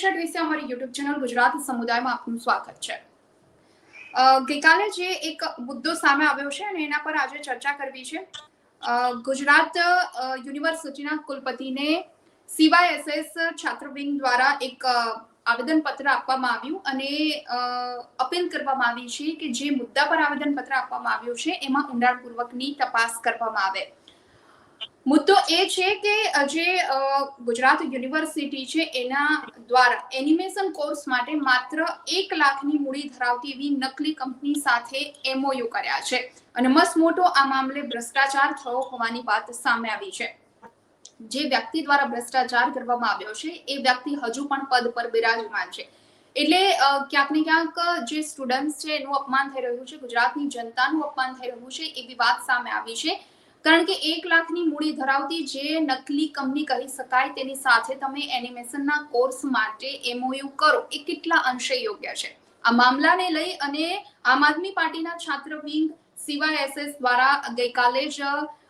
પરીક્ષા વિશે અમારી યુટ્યુબ ચેનલ ગુજરાત સમુદાયમાં આપનું સ્વાગત છે. ગઈકાલે જે એક મુદ્દો સામે આવ્યો છે અને એના પર આજે ચર્ચા કરવી છે. ગુજરાત યુનિવર્સિટીના કુલપતિને સીવાયએસએસ છાત્રવિંગ દ્વારા એક આવેદનપત્ર આપવામાં આવ્યું અને અપીલ કરવામાં આવી છે કે જે મુદ્દા પર આવેદનપત્ર આપવામાં આવ્યું છે એમાં ઊંડાણપૂર્વકની તપાસ કરવામાં આવે. મુદ્દો એ છે કે જે ગુજરાત યુનિવર્સિટી છે, એના દ્વારા એનિમેશન કોર્સ માટે માત્ર એક લાખની મૂડી ધરાવતી એવી નકલી કંપની સાથે એમઓયુ કર્યા છે. અને મસ્ત મોટો આ મામલે ભ્રષ્ટાચાર થયો હોવાની વાત સામે આવી છે. જે વ્યક્તિ દ્વારા ભ્રષ્ટાચાર કરવામાં આવ્યો છે, એ વ્યક્તિ હજુ પણ પદ પર બિરાજમાન છે. એટલે ક્યાંક ને ક્યાંક જે સ્ટુડન્ટ છે, એનું અપમાન થઈ રહ્યું છે, ગુજરાતની જનતાનું અપમાન થઈ રહ્યું છે, એવી વાત સામે આવી છે. કારણ કે એક લાખની મૂડી ધરાવતી જે નકલી કંપની કહી શકાય, તેની સાથે તમે એનિમેશનના કોર્સ માટે એમઓયુ કરો. એ કેટલા અંશે યોગ્ય છે? આ મામલાને લઈ અને આમ આદમી પાર્ટીના છાત્ર વિંગ સીવાયએસએસ દ્વારા ગઈકાલે જ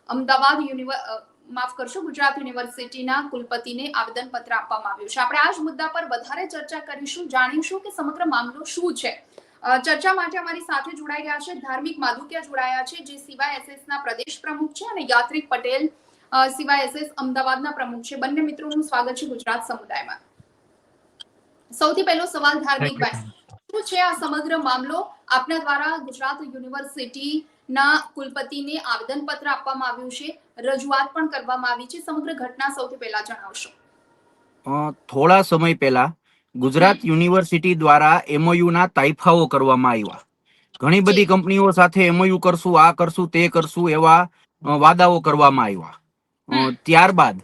અમદાવાદ યુનિવર્સ માફ કરશો, ગુજરાત યુનિવર્સિટીના કુલપતિને આવેદનપત્ર આપવામાં આવ્યું છે. આપણે આ જ મુદ્દા પર વધારે ચર્ચા કરીશું, જાણીશું કે સમગ્ર મામલો શું છે. ચર્ચા માટે અમારી સાથે જોડાઈ ગયા છે ધાર્મિક માધુકિયા જોડાયા છે જે સીવાયએસએસ ના પ્રદેશ પ્રમુખ છે અને યાત્રિક પટેલ સિવાય એસએસ અમદાવાદના પ્રમુખ છે. બંને મિત્રોનું સ્વાગત છે ગુજરાત સમુદાયમાં. સૌથી પહેલો સવાલ ધાર્મિક ભાઈ શું છે આ સમગ્ર મામલો? આપના દ્વારા ગુજરાત યુનિવર્સિટીના કુલપતિને આવેદનપત્ર આપવામાં આવ્યું છે. રજૂઆત પણ કરવામાં આવી છે. સમગ્ર ઘટના સૌથી પહેલા જણાવશો. થોડા સમય પહેલા ગુજરાત યુનિવર્સિટી દ્વારા એમઓયુના તાઇફાઓ કરવામાં આવ્યા. ઘણી બધી કંપનીઓ સાથે એમઓયુ કરશું આ કરશું તે કરશું એવા વાદાઓ કરવામાં આવ્યા. ત્યારબાદ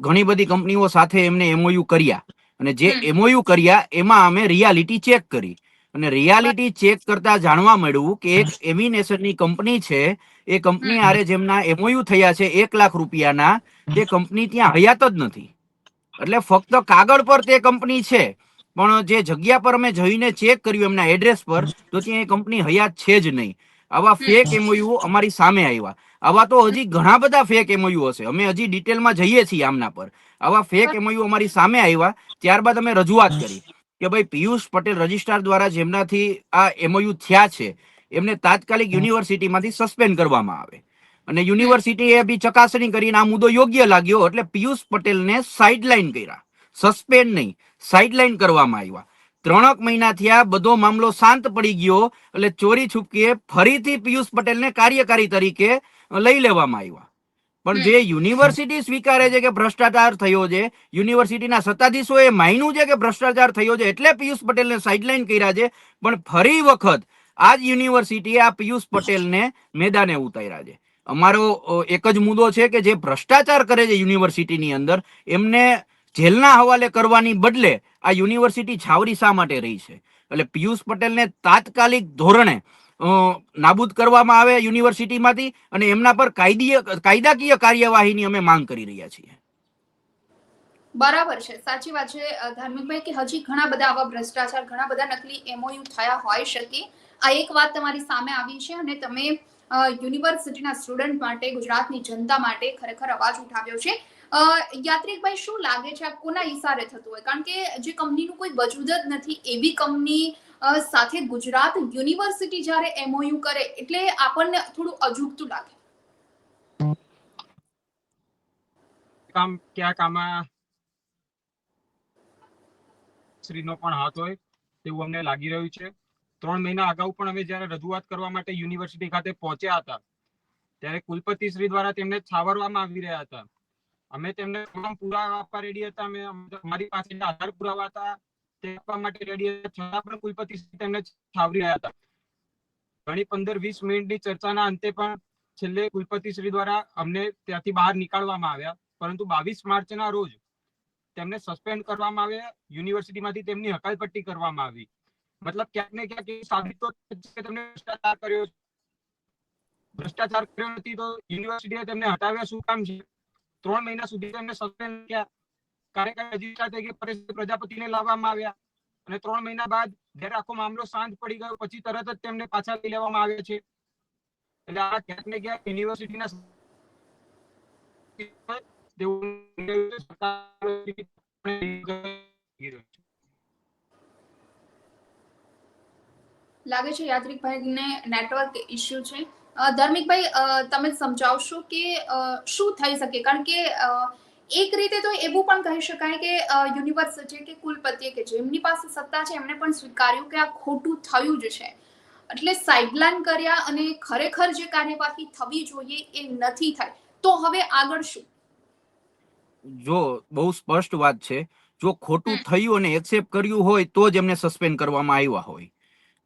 ઘણી બધી કંપનીઓ સાથે એમને એમઓયુ કર્યા. અને જે. એમઓયુ કર્યા એમાં અમે રિયાલિટી ચેક કરી. અને રિયાલિટી ચેક કરતા જાણવા મળ્યું કે એક એમિનેશનની કંપની છે એ કંપની આરે જેમના એમઓયુ થયા છે એક લાખ રૂપિયાના તે કંપની ત્યાં હયાત જ નથી. એટલે ફક્ત કાગળ પર તે કંપની છે. પણ જે જગ્યા પર અમે જઈને ચેક કર્યું એમના એડ્રેસ પર તો ત્યાં એ કંપની હયાત છે જ નહીં. આવા. ફેક એમઓયુ અમારી સામે આવ્યા. આવા તો હજી ઘણા બધા ફેક એમઓયુ હશે. અમે હજી ડિટેલમાં જઈએ છીએ આમના પર. આવા ફેક એમઓયુ અમારી સામે આવ્યા. ત્યારબાદ અમે રજૂઆત કરી કે ભાઈ પિયુષ પટેલ રજિસ્ટ્રાર દ્વારા જેમનાથી આ એમઓયુ થયા છે એમને તાત્કાલિક યુનિવર્સિટીમાંથી સસ્પેન્ડ કરવામાં આવે. અને યુનિવર્સિટીએ બી ચકાસણી કરીને આ મુદ્દો યોગ્ય લાગ્યો એટલે પિયુષ પટેલને સાઇડલાઇન કર્યા. સસ્પેન્ડ નહીં સાઇડલાઇન કરવામાં આવ્યા. ત્રણક મહિના થયા બધો મામલો શાંત પડી ગયો એટલે ચોરી છુપકીએ ફરીથી પિયુષ પટેલને કાર્યકારી તરીકે લઈ લેવામાં આવ્યા. પણ જે યુનિવર્સિટી સ્વીકારે છે કે ભ્રષ્ટાચાર થયો છે યુનિવર્સિટીના સત્તાધીશોએ માન્યું છે કે ભ્રષ્ટાચાર થયો છે એટલે પિયુષ પટેલને સાઇડલાઇન કર્યા છે પણ ફરી વખત આ જ યુનિવર્સિટીએ આ પિયુષ પટેલને મેદાને ઉતાર્યા છે. અમારો એક જ મુદ્દો છે કે જે ભ્રષ્ટાચાર કરે છે યુનિવર્સિટીની અંદર, એમને જેલના હવાલે કરવાની બદલે આ યુનિવર્સિટી છાવરી શા માટે રહી છે? એટલે પિયુષ પટેલને તાત્કાલિક ધોરણે નાબૂદ કરવામાં આવે યુનિવર્સિટીમાંથી અને એમના પર કાયદીય, કાયદાકીય કાર્યવાહીની અમે માંગ કરી રહ્યા છીએ. બરાબર છે. સાચી વાત છે ધાર્મિકભાઈ, કે હજી ઘણા બધા આવા ભ્રષ્ટાચાર, ઘણા બધા નકલી એમઓયુ થયા હોઈ શકે. આ એક વાત તમારી સામે આવી છે અને તમે યુનિવર્સિટીના સ્ટુડન્ટ માટે, ગુજરાતની જનતા માટે ખરેખર અવાજ ઉઠાવ્યો છે. યાત્રિકભાઈ, શું લાગે છે કોના ઈશારે થતું હોય? કારણ કે જે કંપનીનું કોઈ વજૂદ જ નથી, એવી કંપની સાથે ગુજરાત યુનિવર્સિટી જ્યારે એમઓયુ કરે, એટલે આપણને થોડું અજુગતું લાગે. કામ ક્યાંક આમાં શ્રીનો પણ હાથ હોય, તેવું અમને લાગી રહ્યું છે. ત્રણ મહિના અગાઉ પણ અમે જ્યારે રજૂઆત કરવા માટે યુનિવર્સિટી ખાતે પહોંચ્યા હતા, ત્યારે કુલપતિ શ્રી દ્વારા તેમને છાવરવામાં આવી રહ્યા હતા. અમે તેમને તમામ પુરાવા આપવા રેડી હતા, અમે અમારી પાસે આધાર પુરાવા હતા, તે આપવા માટે રેડી હતા. છતાં પણ કુલપતિ શ્રી તેમને છાવરી રહ્યા હતા. ઘણી પંદર વીસ મિનિટની ચર્ચાના અંતે પણ છેલ્લે કુલપતિ શ્રી દ્વારા અમને ત્યાંથી બહાર નીકાળવામાં આવ્યા. પરંતુ બાવીસ માર્ચના રોજ તેમને સસ્પેન્ડ કરવામાં આવ્યા. યુનિવર્સિટીમાંથી તેમની હકાલપટ્ટી કરવામાં આવી. મતલબ ક્યાંક ને ક્યાંક સાબિત તો તેમને ભ્રષ્ટાચાર કર્યો છે. ભ્રષ્ટાચાર કર્યો નથી તો યુનિવર્સિટીએ તેમને હટાવ્યા શું કામ છે? ત્રણ મહિના સુધી તેમને સસ્પેન્ડ કર્યા કાર્યકારી અધિકાર તરીકે પ્રજાપતિને લાવવામાં આવ્યા અને ત્રણ મહિના બાદ જ્યારે આખો મામલો શાંત પડી ગયો, પછી તરત જ તેમને પાછા લઈ લેવામાં આવે છે. એટલે આ ક્યાંક ને ક્યાંક યુનિવર્સિટીના તેવું રહ્યું છે. લાગે છે યાત્રિકભાઈને નેટવર્ક ઇશ્યુ છે. ધાર્મિકભાઈ તમે સમજાવશો કે શું થઈ શકે? કારણ કે એક રીતે તો એવું પણ કહી શકાય કે યુનિવર્સ છે કે કુલપતિએ કે જેમની પાસે સત્તા છે એમણે પણ સ્વીકાર્યું કે આ ખોટું થયું જ છે. એટલે સાઇડલાઇન કર્યા અને ખરેખર જે કાર્યવાહી થવી જોઈએ એ નથી થાય. તો હવે આગળ શું? જો બહુ સ્પષ્ટ વાત છે. જો ખોટું થયું અને એક્સેપ્ટ કર્યું હોય તો જ એમને સસ્પેન્ડ કરવામાં આવ્યા હોય.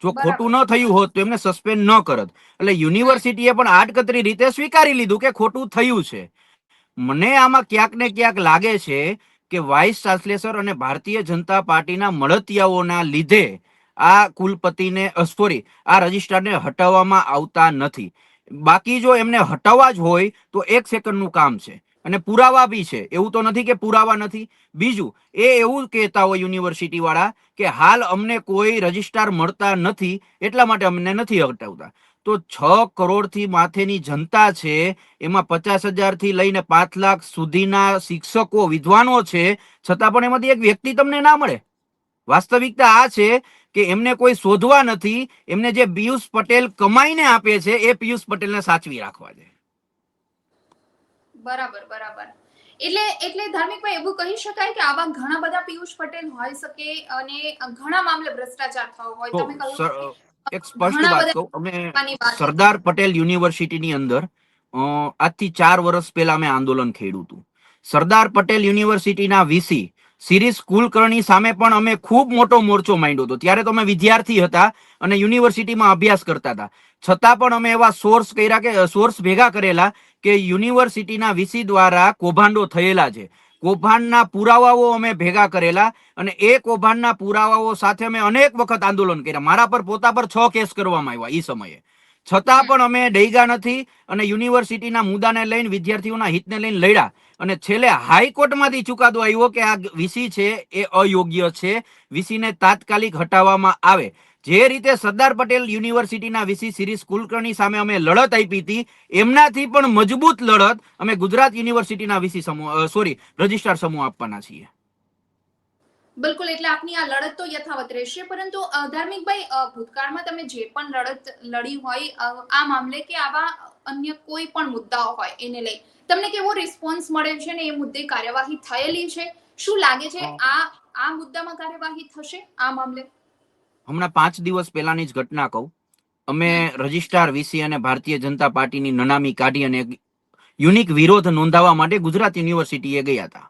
જો ખોટું ન થયું હોત તો એમને સસ્પેન્ડ ન કરત. એટલે યુનિવર્સિટીએ પણ આડકતરી રીતે સ્વીકારી લીધું કે ખોટું થયું છે. મને આમાં ક્યાંક ને ક્યાંક લાગે છે કે વાઇસ ચાન્સલેટર અને ભારતીય જનતા પાર્ટીના મળતિયાઓના લીધે આ કુલપતિને સોરી આ રજિસ્ટ્રારને હટાવવામાં આવતા નથી. બાકી જો એમને હટાવવા જ હોય તો એક સેકન્ડનું કામ છે. અને પુરાવા બી છે. એવું તો નથી કે પુરાવા નથી. બીજું, એ એવું કહેતા હોય યુનિવર્સિટી વાળા કે હાલ અમને કોઈ રજિસ્ટ્રાર મળતા નથી, એટલા માટે અમને નથી હટાવતા. તો છ કરોડથી માથેની જનતા છે, એમાં પચાસ હજારથી લઈને પાંચ લાખ સુધીના શિક્ષકો વિદ્વાનો છે, છતાં પણ એમાંથી એક વ્યક્તિ તમને ના મળે. વાસ્તવિકતા આ છે કે એમને કોઈ શોધવા નથી, એમને જે પિયુષ પટેલ કમાઈને આપે છે, એ પિયુષ પટેલને સાચવી રાખવા છે. બરાબર બરાબર. એટલે એટલે ધાર્મિકભાઈ એવું કહી શકાય કે આવા ઘણા બધા પિયુષ પટેલ હોઈ શકે અને ઘણા મામલે ભ્રષ્ટાચાર થયો હોય. તમે કહો એક સ્પષ્ટ વાત કહું. અમે. સરદાર પટેલ યુનિવર્સિટીની અંદર આજથી ચાર વર્ષ પહેલા અમે આંદોલન ખેડ્યું હતું. સરદાર પટેલ યુનિવર્સિટીના વીસી સિરીઝ કુલકર્ણી સામે પણ અમે ખૂબ મોટો મોરચો માંડ્યો હતો. ત્યારે તો અમે વિદ્યાર્થી હતા અને યુનિવર્સિટીમાં અભ્યાસ કરતા હતા. છતાં પણ અમે એવા સોર્સ કર્યા કે સોર્સ ભેગા કરેલા કે યુનિવર્સિટીના વીસી દ્વારા કૌભાંડો થયેલા છે. કૌભાંડના પુરાવાઓ અમે ભેગા કરેલા અને એ કૌભાંડના પુરાવાઓ સાથે અમે અનેક વખત આંદોલન કર્યા. મારા પર પોતા પર છ કેસ કરવામાં આવ્યા એ સમયે. છતાં પણ અમે ડૈગા નથી અને યુનિવર્સિટીના મુદ્દાને લઈને, વિદ્યાર્થીઓના હિતને લઈને લડ્યા અને છેલ્લે હાઈકોર્ટમાંથી ચુકાદો આવ્યો કે આ વીસી છે એ અયોગ્ય છે. વીસીને તાત્કાલિક હટાવવામાં આવે. જે રીતે સરદાર પટેલ યુનિવર્સિટીના વીસી સિરીઝ કુલકર્ણી સામે અમે લડત આપી હતી એમનાથી પણ મજબૂત લડત અમે ગુજરાત યુનિવર્સિટીના વીસી સમૂહ સોરી રજિસ્ટ્રાર સમૂહ આપવાના છીએ. બિલકુલ એટલે આપની આ લડત તો યથાવત રહેશે પરંતુ ધાર્મિકભાઈ ભૂતકાળમાં તમે જે પણ લડત લડી હોય આ મામલે કે આવા અન્ય કોઈ પણ મુદ્દાઓ હોય એને લઈ તમને કેવો રિસ્પોન્સ મળે છે ને એ મુદ્દે કાર્યવાહી થયેલી છે? શું લાગે છે આ આ મુદ્દામાં કાર્યવાહી થશે આ મામલે? હમણાં પાંચ દિવસ પહેલાની જ ઘટના કહું. અમે રજિસ્ટ્રાર વીસી અને ભારતીય જનતા પાર્ટીની નનામી કાઢી અને યુનિક વિરોધ નોંધાવવા માટે ગુજરાત યુનિવર્સિટીએ ગયા હતા.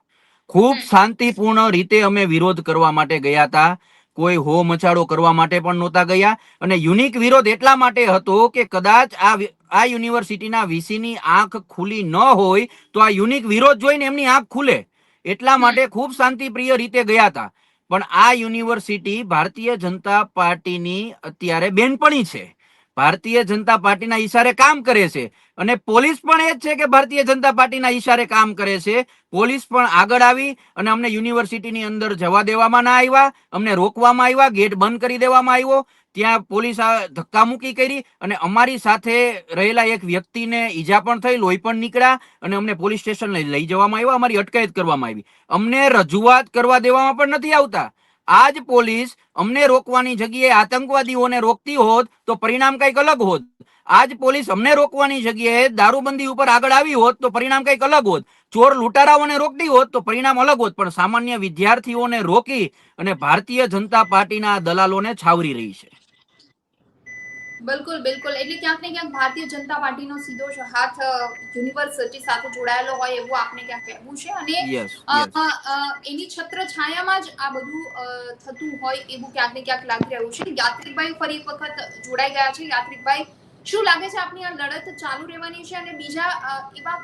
ખૂબ શાંતિપૂર્ણ રીતે અમે વિરોધ કરવા માટે ગયા હતા. કોઈ હો મચાડો કરવા માટે પણ નહોતા ગયા અને યુનિક વિરોધ એટલા માટે હતો કે કદાચ આ આ યુનિવર્સિટીના વીસીની આંખ ખુલી ન હોય તો આ યુનિક વિરોધ જોઈને એમની આંખ ખુલે. એટલા માટે ખૂબ શાંતિપ્રિય રીતે ગયા હતા. પણ આ યુનિવર્સિટી ભારતીય જનતા પાર્ટીની અત્યારે બેનપણી છે. ભારતીય જનતા પાર્ટીના ઈશારે કામ કરે છે. અને પોલીસ પણ એ જ છે કે ભારતીય જનતા પાર્ટીના ઈશારે કામ કરે છે. પોલીસ પણ આગળ આવી અને અમને યુનિવર્સિટીની અંદર જવા દેવામાં ના આવ્યા, અમને રોકવામાં આવ્યા, ગેટ બંધ કરી દેવામાં આવ્યો. ત્યાં પોલીસ ધક્કામુક્કી કરી અને અમારી સાથે રહેલા એક વ્યક્તિને ઈજા પણ થઈ, લોહી પણ નીકળ્યા અને અમને પોલીસ સ્ટેશન લઈ જવામાં આવ્યા. અમારી અટકાયત કરવામાં આવી. અમને રજૂઆત કરવા દેવામાં પણ નથી આવતા. આજ પોલીસ અમને રોકવાની જગ્યાએ આતંકવાદીઓને રોકતી હોત તો પરિણામ કંઈક અલગ હોત. આજ પોલીસ અમને રોકવાની જગ્યાએ દારૂબંધી ઉપર આગળ આવી હોત તો પરિણામ કંઈક અલગ હોત. ચોર લૂંટારાઓને રોકતી હોત તો પરિણામ અલગ હોત, પણ સામાન્ય વિદ્યાર્થીઓને રોકી અને ભારતીય જનતા પાર્ટીના દલાલોને છાવરી રહી છે. બિલકુલ બિલકુલ. એટલે ક્યાંક ને ક્યાંક ભારતીય જનતા પાર્ટીનો સીધો જ હાથ યુનિવર્સિટી સાથે જોડાયેલો હોય એવું આપને ક્યાંક કહેવું છે? અને એની છત્ર છાયામાં જ આ બધું થતું હોય એવું ક્યાંક ને ક્યાંક લાગી રહ્યું છે. યાત્રિકભાઈ ફરી એક વખત જોડાઈ ગયા છે. યાત્રિકભાઈ શું લાગે છે આપની આ લડત ચાલુ રહેવાની છે? અને બીજા એવા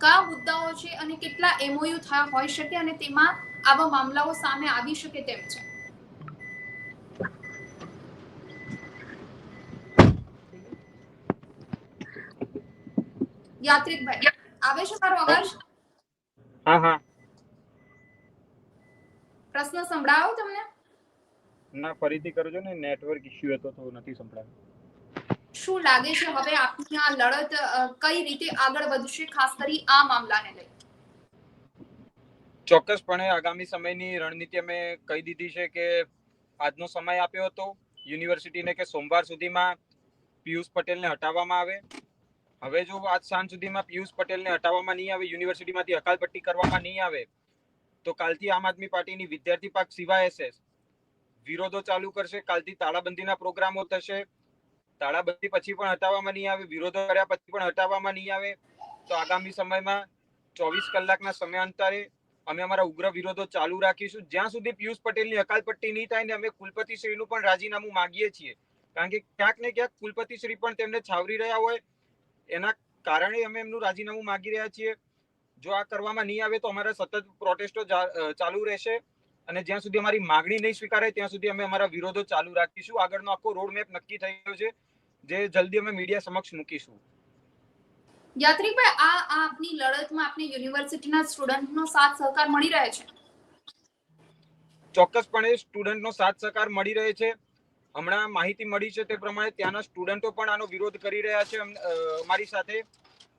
કયા મુદ્દાઓ છે? અને કેટલા એમઓયુ થયા હોઈ શકે? અને તેમાં આવા મામલાઓ સામે આવી શકે તેમ છે? યાત્રિકભાઈ આવે છે મારો અવાજ? હા હા. પ્રશ્ન સંભળાયો તમને? ના ફરીથી કરજો ને નેટવર્ક ઇશ્યુ હતો તો નથી સંભળાયું. શું લાગે છે હવે આપની આ લડત કઈ રીતે આગળ વધશે ખાસ કરી આ મામલાને લઈ? ચોક્કસપણે આગામી સમયની રણનીતિ અમે કહી દીધી છે કે આજનો સમય આપ્યો હતો. યુનિવર્સિટીને કે સોમવાર સુધીમાં પિયુષ પટેલને હટાવવામાં આવે. હવે જો આજ સાંજ સુધીમાં પિયુષ પટેલને હટાવવામાં નહીં આવે, યુનિવર્સિટીમાંથી હકાલપટ્ટી કરવામાં નહીં આવે, તો કાલથી આમ આદમી પાર્ટીની વિદ્યાર્થી પાક સિવાય એસએસ વિરોધો ચાલુ કરશે, કાલથી તાળાબંધીના પ્રોગ્રામો થશે. તાળાબંધી પછી પણ હટાવવામાં નહીં આવે, વિરોધો કર્યા પછી પણ હટાવવામાં નહીં આવે. તો આગામી સમયમાં ચોવીસ કલાકના સમયાંતરે અમે અમારા ઉગ્ર વિરોધો ચાલુ રાખીશું. જ્યાં સુધી પિયુષ પટેલની અકાલપટ્ટી નહીં થાય ને અમે કુલપતિ શ્રીનું પણ રાજીનામું માંગીએ છીએ. કારણ કે ક્યાંક ને ક્યાંક કુલપતિ શ્રી પણ તેમને છાવરી રહ્યા હોય એના કારણે અમે એમનું રાજીનામું માંગી રહ્યા છીએ. જો આ કરવામાં નહીં આવે તો અમારા સતત પ્રોટેસ્ટો ચાલુ રહેશે અને જ્યાં સુધી અમારી માગણી નહીં સ્વીકારાય ત્યાં સુધી અમે અમારા વિરોધો ચાલુ રાખીશું. આગળનો આખો રોડ મેપ નક્કી થઈ ગયો છે જે જલ્દી અમે મીડિયા સમક્ષ મૂકીશું. યાત્રિકભાઈ આ આ આપની લડતમાં આપની યુનિવર્સિટીના સ્ટુડન્ટનો સાથ સહકાર મળી રહે છે? ચોક્કસપણે સ્ટુડન્ટનો સાથ સહકાર મળી રહે છે. હમણાં માહિતી મળી છે તે પ્રમાણે ત્યાંના સ્ટુડન્ટો પણ આનો વિરોધ કરી રહ્યા છે. અમારી સાથે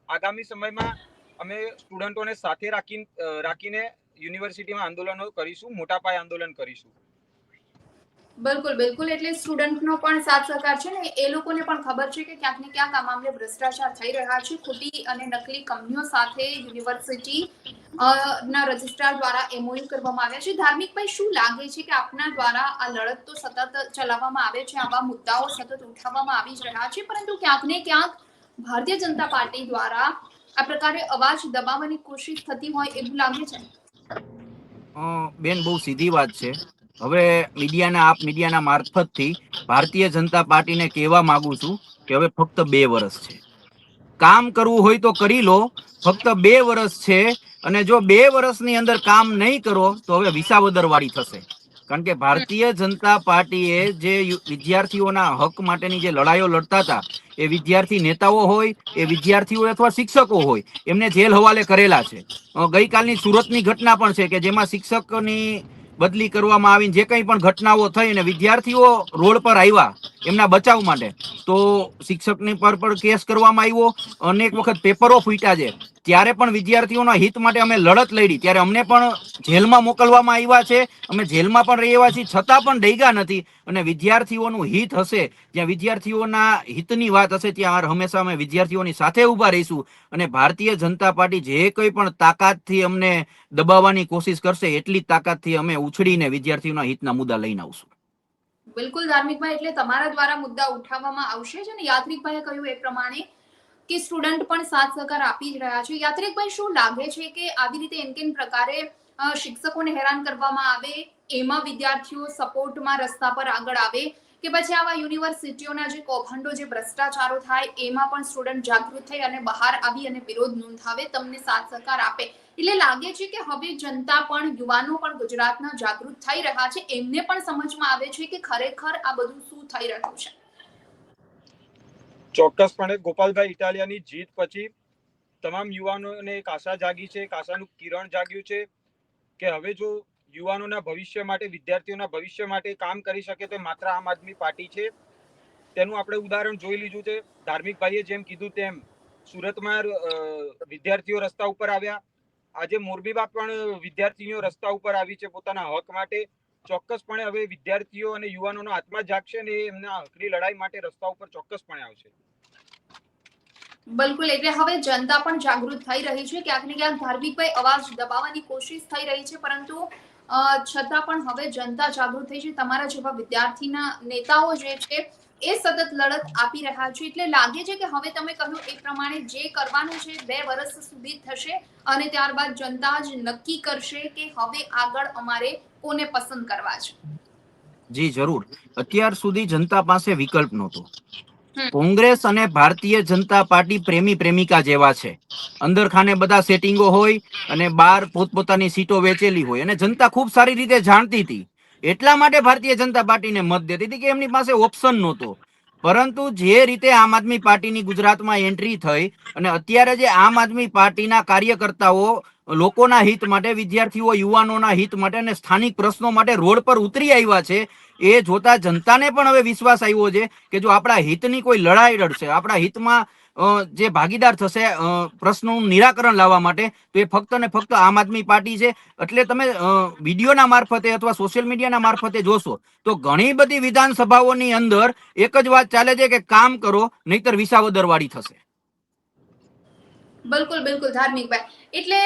આગામી સમયમાં અમે સ્ટુડન્ટોને સાથે રાખી રાખીને યુનિવર્સિટીમાં આંદોલનો કરીશું, મોટા પાયે આંદોલન કરીશું. બિલકુલ બિલકુલ. એટલે સ્ટુડન્ટનો પણ સાથ સહકાર છે ને, એ લોકોને પણ ખબર છે કે ક્યાંક ને ક્યાંક આ મામલે ભ્રષ્ટાચાર થઈ રહ્યા છે. ખોટી અને નકલી કંપનીઓ સાથે યુનિવર્સિટી ના રજિસ્ટ્રાર દ્વારા એમઓયુ કરવામાં આવ્યા છે. ધાર્મિકભાઈ શું લાગે છે કે આપના દ્વારા આ લડત તો સતત ચલાવવામાં આવે છે? આવા મુદ્દાઓ સતત ઉઠાવવામાં આવી જ રહ્યા છે. પરંતુ ક્યાંક ને ક્યાંક ભારતીય જનતા પાર્ટી દ્વારા આ પ્રકારે અવાજ દબાવવાની કોશિશ થતી હોય એવું લાગે છે? બેન, બહુ સીધી વાત છે. હવે મીડિયાના આપ મીડિયાના મારફતથી ભારતીય જનતા પાર્ટીને કહેવા માંગુ છું કે હવે ફક્ત બે વર્ષ છે. કામ કરવું હોય તો કરી લો, ફક્ત બે વર્ષ છે અને જો બે વર્ષની અંદર કામ નહીં કરો તો હવે વિસાવદરવાળી થશે. કારણ કે ભારતીય જનતા પાર્ટીએ જે વિદ્યાર્થીઓના હક માટેની જે લડાઈઓ લડતા હતા, એ વિદ્યાર્થી નેતાઓ હોય, એ વિદ્યાર્થીઓ અથવા શિક્ષકો હોય, એમને જેલ હવાલે કરેલા છે. ગઈકાલની સુરતની ઘટના પણ છે કે જેમાં શિક્ષકની બદલી કરવામાં આવીને જે કંઈ પણ ઘટનાઓ થઈ અને વિદ્યાર્થીઓ રોડ પર આવ્યા એમના બચાવ માટે, તો શિક્ષકની પર પણ કેસ કરવામાં આવ્યો. અનેક વખત પેપરો ફૂટ્યા છે. ત્યારે પણ વિદ્યાર્થીઓના હિત માટે અમે લડત લડી. ત્યારે અમને પણ જેલમાં મોકલવામાં આવ્યા છે. અમે જેલમાં પણ રહ્યા છીએ. છતાં પણ ડૈગા નથી. અને વિદ્યાર્થીઓનું હિત હશે. જ્યાં વિદ્યાર્થીઓના હિતની વાત હશે, ત્યાં હંમેશા અમે વિદ્યાર્થીઓની સાથે ઊભા રહીશું. અને ભારતીય જનતા પાર્ટી જે કંઈ પણ તાકાતથી અમને દબાવવાની કોશિશ કરશે, એટલી તાકાતથી અમે ઉછળીને વિદ્યાર્થીઓના હિતના મુદ્દા લઈને આવશું. બિલકુલ ધાર્મિકભાઈ, એટલે તમારા દ્વારા મુદ્દા ઉઠાવવામાં આવશે છે ને? યાત્રિકભાઈએ કહ્યું એ પ્રમાણે. કે સ્ટુડન્ટ પણ સાથ સહકાર આપી જ રહ્યા છે. યાત્રિકભાઈ, શું લાગે છે કે આવી રીતે એમ કેમ પ્રકારે શિક્ષકોને હેરાન કરવામાં આવે? એમાં વિદ્યાર્થીઓ સપોર્ટમાં રસ્તા પર આગળ આવે? કે પછી આવા યુનિવર્સિટીઓના જે કૌભાંડો, જે ભ્રષ્ટાચારો થાય, એમાં પણ સ્ટુડન્ટ જાગૃત થઈ અને બહાર આવી અને વિરોધ નોંધાવે, તમને સાથ સહકાર આપે? એટલે લાગે છે કે હવે જનતા પણ, યુવાનો પણ ગુજરાતના જાગૃત થઈ રહ્યા છે. એમને પણ સમજમાં આવે છે કે ખરેખર આ બધું શું થઈ રહ્યું છે? ચોક્કસપણે ગોપાલભાઈ ઇટાલિયાની જીત પછી તમામ યુવાનોને એક આશા જાગી છે, એક આશાનું કિરણ જાગ્યું છે કે હવે જો યુવાનોના ભવિષ્ય માટે, વિદ્યાર્થીઓના ભવિષ્ય માટે કામ કરી શકે તો માત્ર આમ આદમી પાર્ટી છે. તેનું આપણે ઉદાહરણ જોઈ લીધું છે. ધાર્મિક ભાઈએ જેમ કીધું તેમ સુરતમાં વિદ્યાર્થીઓ રસ્તા ઉપર આવ્યા. આજે મોરબીમાં પણ વિદ્યાર્થીઓ રસ્તા ઉપર આવી છે પોતાના હક માટે. ચોક્કસપણે હવે વિદ્યાર્થીઓ અને યુવાનોનો આત્મા જાગશે અને એમના હકની લડાઈ માટે રસ્તા ઉપર ચોક્કસપણે આવશે. બિલકુલ, એટલે હવે જનતા પણ જાગૃત થઈ રહી છે. ક્યાંક ને ક્યાંક ધાર્મિકભાઈ અવાજ દબાવવાની કોશિશ થઈ રહી છે, પરંતુ છતાં પણ હવે જનતા જાગૃત થઈ છે. તમારા જેવા વિદ્યાર્થીના નેતાઓ જે છે, એ સતત લડત આપી રહ્યા છે. એટલે લાગે છે કે હવે તમે કહ્યું એ પ્રમાણે જે કરવાનું છે, બે વર્ષ સુધી થશે અને ત્યારબાદ જનતા જ નક્કી કરશે કે હવે આગળ અમારે કોને પસંદ કરવા છે જી જરૂર. અત્યાર સુધી જનતા પાસે વિકલ્પ નહોતો. કોંગ્રેસ અને ભારતીય જનતા પાર્ટી પ્રેમી પ્રેમિકા જેવા છે. અંદર ખાને બધા સેટિંગો હોય અને બહાર પોતપોતાની સીટો વેચેલી હોય અને જનતા ખૂબ સારી રીતે જાણતી હતી. એટલા માટે ભારતીય જનતા પાર્ટીને મત દેતી હતી કે એમની પાસે ઓપ્શન નહોતો. પરંતુ જે રીતે આમ આદમી પાર્ટીની ગુજરાતમાં એન્ટ્રી થઈ અને અત્યારે જે આમ આદમી પાર્ટીના કાર્યકર્તાઓ લોકોના હિત માટે, વિદ્યાર્થીઓ, યુવાનોના હિત માટે અને સ્થાનિક પ્રશ્નો માટે રોડ પર ઉતરી આવ્યા છે, એ જોતા જનતાને પણ હવે વિશ્વાસ આવ્યો છે કે જો આપણા હિતની કોઈ લડાઈ લડશે, આપણા હિતમાં જે ભાગીદાર થશે પ્રશ્નોનું નિરાકરણ લાવવા માટે, તો એ ફક્ત ને ફક્ત આમ આદમી પાર્ટી છે. એટલે તમે વિડીયોના મારફતે અથવા સોશિયલ મીડિયાના મારફતે જોશો, તો ઘણી બધી વિધાનસભાઓની અંદર એક જ વાત ચાલે છે કે કામ કરો, નહીતર વિસાવદરવાળી થશે. બિલકુલ બિલકુલ, ધાર્મિકભાઈ. એટલે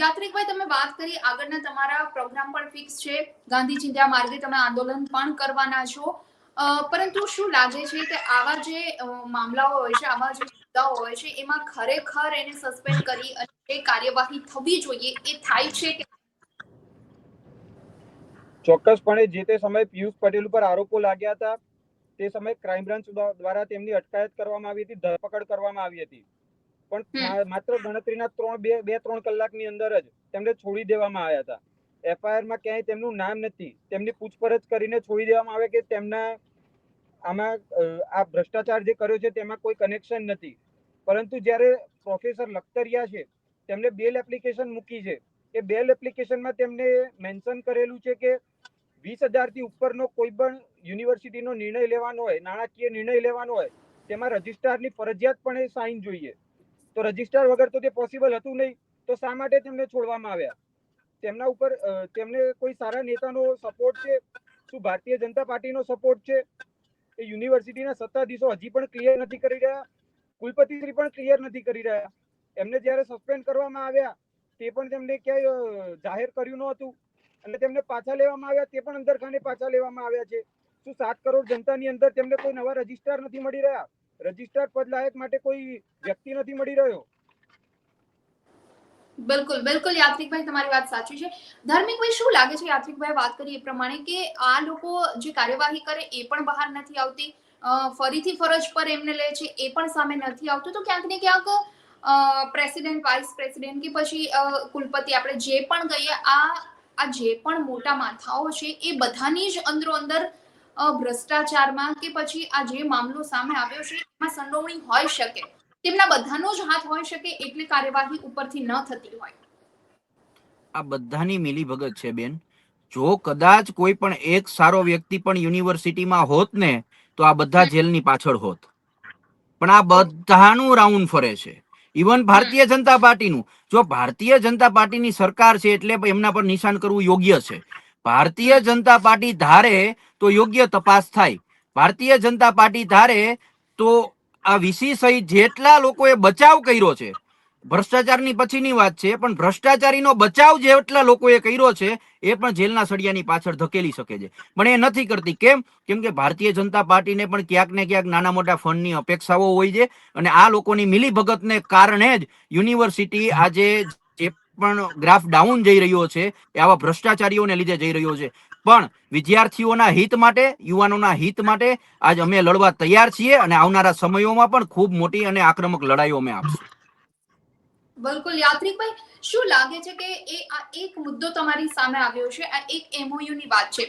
યાત્રિકભાઈ, તમે વાત કરી, આગળના તમારા પ્રોગ્રામ પણ ફિક્સ છે. ગાંધી ચિંધ્યા માર્ગે તમે આંદોલન પણ કરવાના છો. પરંતુ શું લાગે છે કે આવા જે મામલાઓ હોય છે આવા જે મુદ્દાઓ હોય છે એમાં ખરેખર એને સસ્પેન્ડ કરી અને જે કાર્યવાહી થવી જોઈએ એ થાય છે કે ચોક્કસપણે જે તે સમયે પિયુષ પટેલ ઉપર આરોપો લાગ્યા હતા તે સમયે ક્રાઇમ બ્રાન્ચ દ્વારા તેમની અટકાયત કરવામાં આવી હતી ધરપકડ કરવામાં આવી હતી. પણ માત્ર ગણતરીના ત્રણ બે બે ત્રણ કલાકની અંદર જ તેમને છોડી દેવામાં આવ્યા હતા. એફઆઈઆરમાં ક્યાંય તેમનું નામ નથી. તેમની પૂછપરછ કરીને છોડી દેવામાં આવે કે તેમના આમાં આ ભ્રષ્ટાચાર જે કર્યો છે તેમાં કોઈ કનેક્શન નથી. પરંતુ જ્યારે પ્રોફેસર લખતરિયા છે તેમણે બેલ એપ્લિકેશન મૂકી છે, એ બેલ એપ્લિકેશનમાં તેમને મેન્શન કરેલું છે કે વીસ હજારથી ઉપરનો કોઈ પણ યુનિવર્સિટીનો નિર્ણય લેવાનો હોય, નાણાકીય નિર્ણય લેવાનો હોય, તેમાં રજિસ્ટ્રારની ફરજિયાતપણે સાઇન જોઈએ. તો રજિસ્ટ્રાર વગર તો તે પોસિબલ હતું નહીં, તો શા માટે તેમને છોડવામાં આવ્યા? તેમના ઉપર તેમને કોઈ સારા નેતાનો સપોર્ટ છે? શું ભારતીય જનતા પાર્ટીનો સપોર્ટ છે? એ યુનિવર્સિટીના સત્તાધીશો હજી પણ ક્લિયર નથી કરી રહ્યા. કુલપતિશ્રી પણ ક્લિયર નથી કરી રહ્યા. એમને જ્યારે સસ્પેન્ડ કરવામાં આવ્યા, તે પણ તેમને ક્યાંય જાહેર કર્યું ન હતું અને તેમને પાછા લેવામાં આવ્યા, તે પણ અંદરખાને પાછા લેવામાં આવ્યા છે. શું સાત કરોડ જનતાની અંદર તેમને કોઈ નવા રજિસ્ટ્રાર નથી મળી રહ્યા? રજિસ્ટ્રાર પદ લાયક માટે કોઈ વ્યક્તિ નથી મળી રહ્યો? બિલકુલ બિલકુલ. યાત્રિકભાઈ, તમારી વાત સાચી છે. ધાર્મિકભાઈ, શું લાગે છે? યાત્રિકભાઈ વાત કરી એ પ્રમાણે કે આ લોકો જે કાર્યવાહી કરે એ પણ બહાર નથી આવતી ફરીથી ફરજ પર એમને લે છે એ પણ સામે નથી આવતું. તો ક્યાંક ને ક્યાંક પ્રેસિડેન્ટ, વાઇસ પ્રેસિડેન્ટ કે પછી કુલપતિ આપણે જે પણ કહીએ, આ આ જે પણ મોટા માથાઓ છે એ બધાની જ અંદરો અંદર ભ્રષ્ટાચારમાં કે પછી આ જે મામલો સામે આવ્યો છે એમાં સંડોવણી હોઈ શકે. તેમના બધાનો જ હાથ હોઈ શકે એટલે કાર્યવાહી ઉપરથી ન થતી હોય. આ બધાની મિલીભગત છે, બેન. જો કદાચ કોઈ પણ એક સારો વ્યક્તિ પણ યુનિવર્સિટીમાં હોત ને, તો આ બધા જેલની પાછળ હોત. પણ આ બધાનું રાઉન્ડ ફરે છે. ઇવન ભારતીય જનતા પાર્ટીનું. જો ભારતીય જનતા પાર્ટીની સરકાર છે એટલે એમના પર નિશાન કરવું યોગ્ય છે. ભારતીય જનતા પાર્ટી ધારે તો યોગ્ય તપાસ થાય. ભારતીય જનતા પાર્ટી ધારે તો આ વીસી સહિત જેટલા લોકોએ બચાવ કર્યો છે, ભ્રષ્ટાચારની પછીની વાત છે, પણ ભ્રષ્ટાચારીનો બચાવ જેટલા લોકોએ કર્યો છે, એ પણ જેલના સળિયાની પાછળ ધકેલી શકે છે. પણ એ નથી કરતી. કેમ? કેમ કે ભારતીય જનતા પાર્ટીને પણ ક્યાંક ને ક્યાંક નાના મોટા ફંડની અપેક્ષાઓ હોય છે અને આ લોકોની મિલીભગતને કારણે જ યુનિવર્સિટી આજે જે પણ ગ્રાફ ડાઉન જઈ રહ્યો છે, એ આવા ભ્રષ્ટાચારીઓને લીધે જઈ રહ્યો છે. પણ વિદ્યાર્થીઓના હિત માટે, યુવાનોના હિત માટે આજ અમે લડવા તૈયાર છીએ અને આવનારા સમયોમાં પણ ખૂબ મોટી અને આક્રમક લડાઈઓ અમે આપશું. બિલકુલ, યાત્રિકભાઈ, શું લાગે છે કે એ આ એક મુદ્દો તમારી સામે આવ્યો છે? આ એક એમઓયુ ની વાત છે.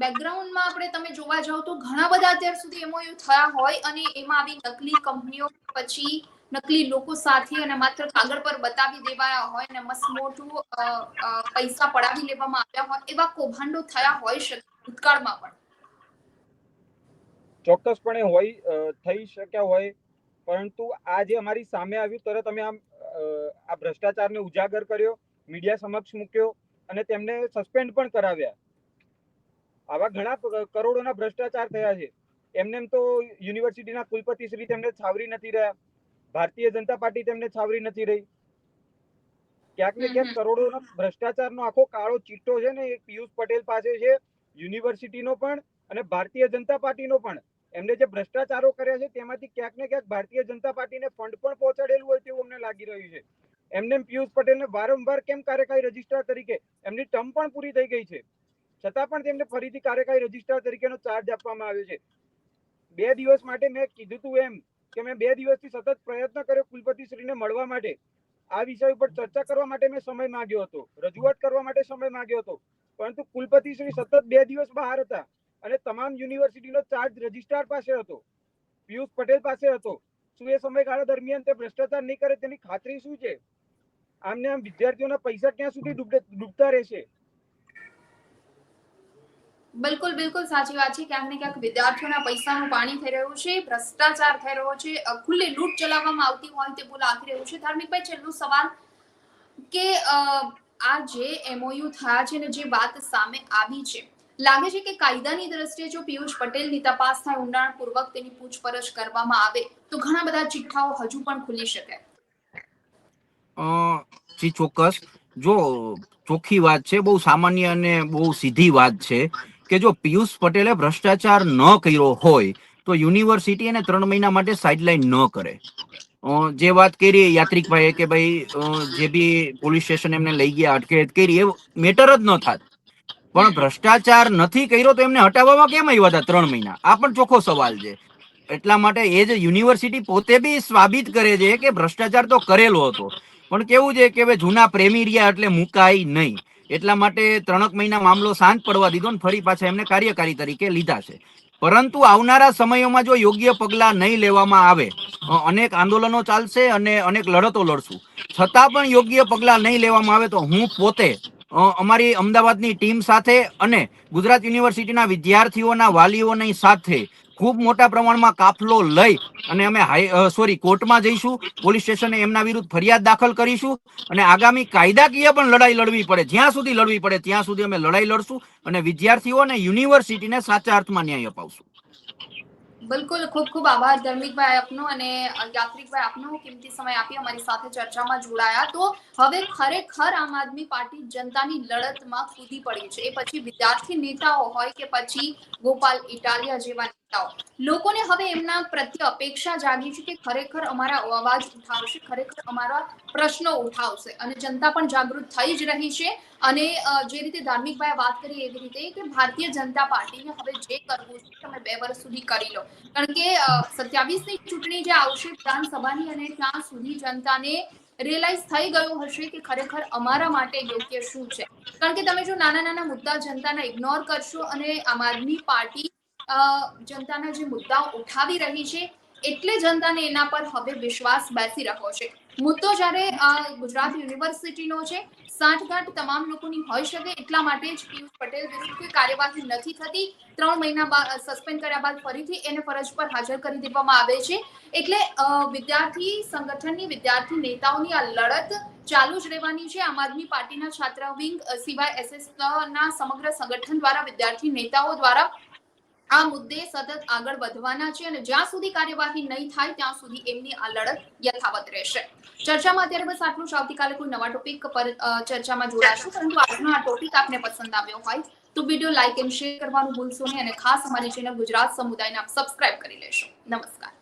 બેકગ્રાઉન્ડમાં આપણે તમે જોવા જાવ તો ઘણા બધા અત્યાર સુધી એમઓયુ થયા હોય અને એમાં આવી નકલી કંપનીઓ પછી નકલી લોકો સાથે અને માત્ર કાગળ પર બતાવી દેવાયા હોય અને મસ્ત મોટું પૈસા પડાવી લેવામાં આવ્યા હોય, એવા કૌભાંડો થયા હોય શકે ભૂતકાળમાં પણ. ચોક્કસપણે હોય થઈ શક્યા હોય, પરંતુ આ જે અમારી સામે આવ્યું, તરત અમે આમ આ ભ્રષ્ટાચારને ઉજાગર કર્યો, મીડિયા સમક્ષ મૂક્યો અને તેમને સસ્પેન્ડ પણ કરાવ્યા. આવા ઘણા કરોડોના ભ્રષ્ટાચાર થયા છે. એમને એમ તો યુનિવર્સિટીના કુલપતિ શ્રી તેમને છાવરી નથી રહ્યા. ભારતીય જનતા પાર્ટી તેમને છાવરી નથી રહી. ક્યાંક ને ક્યાંક કરોડોના ભ્રષ્ટાચારનો આખો કાળો ચીટો છે ને એ પિયુષ પટેલ પાસે છે યુનિવર્સિટીનો પણ અને ભારતીય જનતા પાર્ટીનો પણ. એમને જે ભ્રષ્ટાચારો કર્યા છે તેમાંથી ક્યાંક ને ક્યાંક ભારતીય જનતા પાર્ટીને ફંડ પણ પહોંચાડેલું હોય તેવું અમને લાગી રહ્યું છે. એમને એમ પિયુષ પટેલને વારંવાર કેમ કાર્યકારી રજિસ્ટ્રાર તરીકે એમની ટર્મ પણ પૂરી થઈ ગઈ છે. છતાં પણ તેમને ફરીથી કાર્યકારી રજિસ્ટ્રાર તરીકેનો ચાર્જ આપવામાં આવ્યો છે. બે દિવસ માટે મેં કીધું તું એમ કે મેં બે દિવસથી સતત પ્રયત્ન કર્યો કુલપતિશ્રીને મળવા માટે. આ વિષય ઉપર ચર્ચા કરવા માટે મેં સમય માંગ્યો હતો. રજૂઆત કરવા માટે સમય માંગ્યો હતો. પરંતુ કુલપતિશ્રી સતત બે દિવસ બહાર હતા અને તમામ યુનિવર્સિટીનો ચાર્જ રજિસ્ટ્રાર પાસે હતો. પિયુષ પટેલ પાસે હતો. શું એ સમયગાળા દરમિયાન તે ભ્રષ્ટાચાર નહીં કરે તેની ખાતરી શું છે? આમને આમ વિદ્યાર્થીઓના પૈસા ક્યાં સુધી ડૂબે- ડૂબતા રહેશે? બિલકુલ બિલકુલ સાચી વાત છે. ક્યાંક ને ક્યાંક વિદ્યાર્થીઓના પૈસાનું પાણી થઈ રહ્યું છે, ભ્રષ્ટાચાર થઈ રહ્યો છે ખુલ્લી લૂંટ ચલાવવામાં આવતી હોય તે બોલ આવી રહ્યું છે. ધાર્મિકભાઈ છેલ્લું સવાલ કે આ જે એમઓયુ થયા છે ને જે વાત સામે આવી છે, લાગે છે કે કાયદાની દ્રષ્ટિએ જો પિયુષ પટેલની તપાસ થાય, ઊંડાણપૂર્વક તેની પૂછપરછ કરવામાં આવે, તો ઘણા બધા ચિઠ્ઠાઓ હજુ પણ ખુલી શકે. જી, ચોક્કસ. જો ચોખ્ખી વાત છે, બહુ સામાન્ય અને બહુ સીધી વાત છે. કે જો પિયુષ પટેલે ભ્રષ્ટાચાર ન કર્યો હોય, તો યુનિવર્સિટી એને ત્રણ મહિના માટે સાઇડલાઇન ન કરે. જે વાત કરી યાત્રિકભાઈએ કે ભાઈ જે બી પોલીસ સ્ટેશન એમને લઈ ગયા અટકેત કરી, એ મેટર જ ન થાત. પણ ભ્રષ્ટાચાર નથી કર્યો તો એમને હટાવવામાં કેમ આવ્યા હતા ત્રણ મહિના? આ પણ ચોખ્ખો સવાલ છે. એટલા માટે એ જ યુનિવર્સિટી પોતે બી સાબિત કરે છે કે ભ્રષ્ટાચાર તો કરેલો હતો. પણ કેવું છે કે જૂના પ્રેમી રહ્યા એટલે મુકાય નહીં. એટલા માટે ત્રણક મહિના મામલો શાંત પડવા દીધો ને ફરી પાછા એમને કાર્યકારી તરીકે લીધા છે. પરંતુ આવનારા સમયોમાં જો યોગ્ય પગલાં નહીં લેવામાં આવે અનેક આંદોલનો ચાલશે અને અનેક લડતો લડશું. છતાં પણ યોગ્ય પગલાં નહીં લેવામાં આવે તો હું પોતે અમારી અમદાવાદની ટીમ સાથે અને ગુજરાત યુનિવર્સિટીના વિદ્યાર્થીઓના વાલીઓની સાથે ખૂબ મોટા પ્રમાણમાં કાફલો લઈ અને અમે હાઈ સોરી, કોર્ટમાં જઈશું, પોલીસ સ્ટેશને એમના વિરુદ્ધ ફરિયાદ દાખલ કરીશું અને આગામી કાયદાકીય પણ લડાઈ લડવી પડે. જ્યાં સુધી લડવી પડે, ત્યાં સુધી અમે લડાઈ લડશું અને વિદ્યાર્થીઓ અને યુનિવર્સિટીને સાચા અર્થમાં ન્યાય અપાવશું. બિલકુલ, ખૂબ ખૂબ આભાર ધર્મિકભાઈ આપનો અને યાત્રિકભાઈ આપનો. કિંમતી સમય આપી અમારી સાથે ચર્ચામાં જોડાયા. તો હવે ખરેખર આમ આદમી પાર્ટી જનતાની લડતમાં કૂદી પડી છે. એ પછી વિદ્યાર્થી નેતાઓ હોય કે પછી ગોપાલ ઇટાલિયા જેવા લોકોને હવે એમના પ્રત્યે અપેક્ષા જાગી છે કે ખરેખર અમારા અવાજ ઉઠાવશે, ખરેખર અમારા પ્રશ્નો ઉઠાવશે અને જનતા પણ જાગૃત થઈ જ રહી છે. અને જે રીતે ધાર્મિકભાઈએ વાત કરી એવી રીતે કે ભારતીય જનતા પાર્ટીને હવે જે કરવું છે તમે બે વર્ષ સુધી કરી લો. કારણ કે સત્યાવીસની ચૂંટણી જે આવશે વિધાનસભાની અને ત્યાં સુધી જનતાને રિયલાઇઝ થઈ ગયું હશે કે ખરેખર અમારા માટે યોગ્ય શું છે. કારણ કે તમે જો નાના નાના મુદ્દા જનતાના ઇગ્નોર કરશો અને આમ આદમી પાર્ટી જનતાના જે મુદ્દાઓ ઉઠાવી રહી છે, એટલે જનતાને એના પર હવે વિશ્વાસ બેસી રહ્યો છે. મુદ્દો જ્યારે ગુજરાત યુનિવર્સિટીનો છે, સાંઠગાંઠ તમામ લોકોની હોઈ શકે એટલા માટે જ પિયુષ પટેલ વિરુદ્ધ કોઈ કાર્યવાહી નથી થતી. ત્રણ મહિના બાદ સસ્પેન્ડ કર્યા બાદ ફરીથી એને ફરજ પર હાજર કરી દેવામાં આવે છે. એટલે વિદ્યાર્થી સંગઠનની વિદ્યાર્થી નેતાઓની આ લડત ચાલુ જ રહેવાની છે. આમ આદમી પાર્ટીના છાત્ર વિંગ સિવાય એસએસ ના સમગ્ર સંગઠન દ્વારા વિદ્યાર્થી નેતાઓ દ્વારા આ મુદ્દે સતત આગળ વધવાના છે અને જ્યાં સુધી કાર્યવાહી નહીં થાય, ત્યાં સુધી એમની આ લડત યથાવત રહેશે. ચર્ચામાં અત્યારે બસ આટલું જ. આવતીકાલે કોઈ નવા ટોપિક પર ચર્ચામાં જોડાશું. પરંતુ આજનો આ ટોપિક આપને પસંદ આવ્યો હોય, તો વીડિયો લાઇક એન્ડ શેર કરવાનું ભૂલશો નહીં અને ખાસ અમારી ચેનલ ગુજરાત સમુદાયને આપ સબસ્ક્રાઇબ કરી લેશો. નમસ્કાર.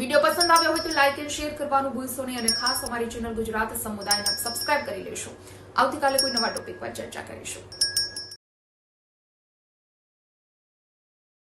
વીડિયો પસંદ આવ્યો હોય તો લાઇક એન્ડ શેર કરવાનું ભૂલશો નહીં અને ખાસ અમારી ચેનલ ગુજરાત સમુદાયને સબસ્ક્રાઇબ કરી લેશો. આવતીકાલે કોઈ નવા ટોપિક પર ચર્ચા કરીશું.